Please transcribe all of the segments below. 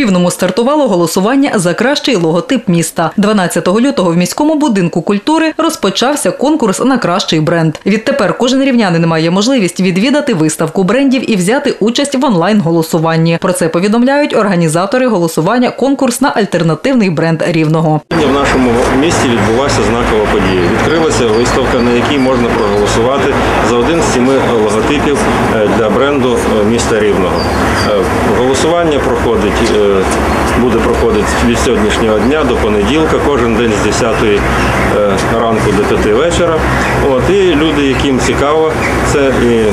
Рівному стартувало голосування за кращий логотип міста. 12 лютого в міському будинку культури розпочався конкурс на кращий бренд. Відтепер кожен рівнянин має можливість відвідати виставку брендів і взяти участь в онлайн-голосуванні. Про це повідомляють організатори голосування конкурс на альтернативний бренд рівного. В нашому місті відбулася знакова подія. Відкрилася виставка, на якій можна проголосувати за один з сіми логотипів е, для бренду е, міста Рівного. Е, Голосування проходить, буде проходити від сьогоднішнього дня до понеділка, кожен день з 10 е, ранку до 5 вечора. От, і люди, яким цікаво це і е,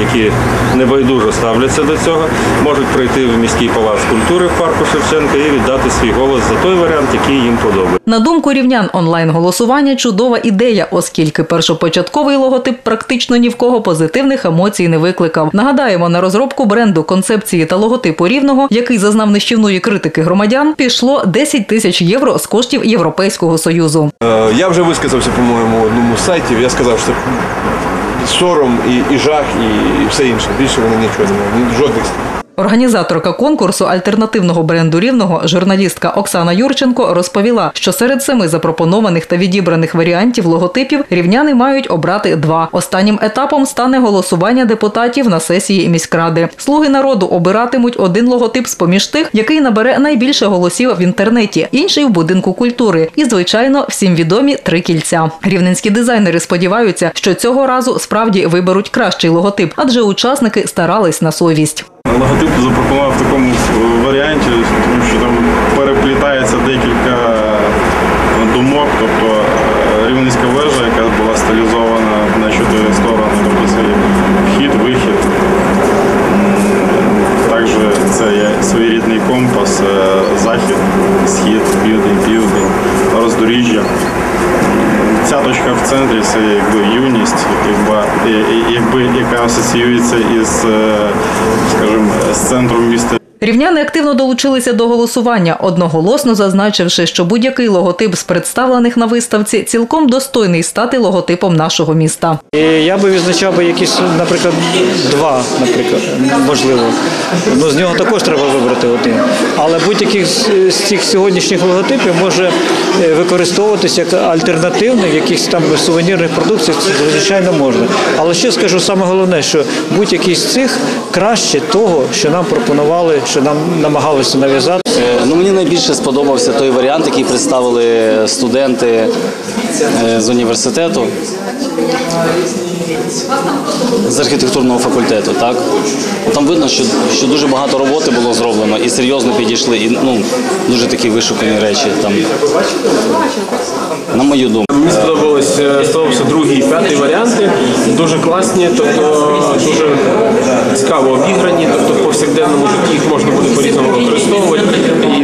які небайдужо ставляться до цього, можуть прийти в міський палац культури в парку Шевченка і віддати свій голос за той варіант, який їм подобається. На думку рівнян, онлайн-голосування чудова ідея, оскільки першопочатковий логотип практично ні в кого позитивних емоцій не викликав. Нагадаємо, на розробку бренду, концепції та логотипу рівного, який зазнав нищівної критики громадян, пішло 10 тисяч євро з коштів Європейського союзу. Е, Я вже висказався, по-моєму, одному з сайтів. Я сказав, що сором і, і жах, і, і все інше. Більше вони нічого не мають. Жодних Організаторка конкурсу альтернативного бренду рівного, журналістка Оксана Юрченко, розповіла, що серед семи запропонованих та відібраних варіантів логотипів рівняни мають обрати два. Останнім етапом стане голосування депутатів на сесії міськради. Слуги народу обиратимуть один логотип з поміж тих, який набере найбільше голосів в інтернеті, інший в будинку культури. І, звичайно, всім відомі три кільця. Рівненські дизайнери сподіваються, що цього разу справді виберуть кращий логотип, адже учасники старались на совість. Логотип запропонував в такому е, варіанті, тому що там переплітається декілька думок, тобто е, рівненська вежа, яка була стилізована на чотири сторони, тобто це вхід, вихід. Також це є своєрідний компас, е, захід, схід, південь, південь, роздоріжжя. Ця точка в центрі це якби юність, якби, якби яка асоціюється із, е, скажімо, з центром міста. Рівняни активно долучилися до голосування, одноголосно зазначивши, що будь-який логотип з представлених на виставці цілком достойний стати логотипом нашого міста. І я би відзначав би якісь, наприклад, два, наприклад, можливо. Ну, з нього також треба вибрати один. Але будь-який з, цих сьогоднішніх логотипів може е, використовуватися як альтернативний в якихось там сувенірних продукціях, звичайно, можна. Але ще скажу саме головне, що будь-який з цих краще того, що нам пропонували, що нам намагалися нав'язати. Е, Ну, мені найбільше сподобався той варіант, який представили студенти е, з університету з архітектурного факультету. Так? Там видно, що, що дуже багато роботи було зроблено і серйозно підійшли, і ну, дуже такі вишукані речі. Там, на мою думку. Мені сподобалось е, другий і п'ятий варіанти. Дуже класні, тобто дуже цікаво обіграні. Тобто в повсякденному житті їх можна буде по-різному використовувати. І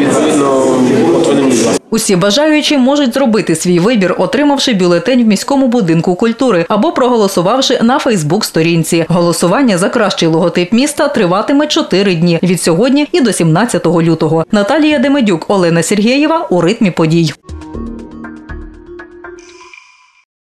Усі бажаючі можуть зробити свій вибір, отримавши бюлетень в міському будинку культури або проголосувавши на Фейсбук-сторінці. Голосування за кращий логотип міста триватиме 4 дні від сьогодні і до 17 лютого. Наталія Демедюк, Олена Сергєєва у ритмі подій.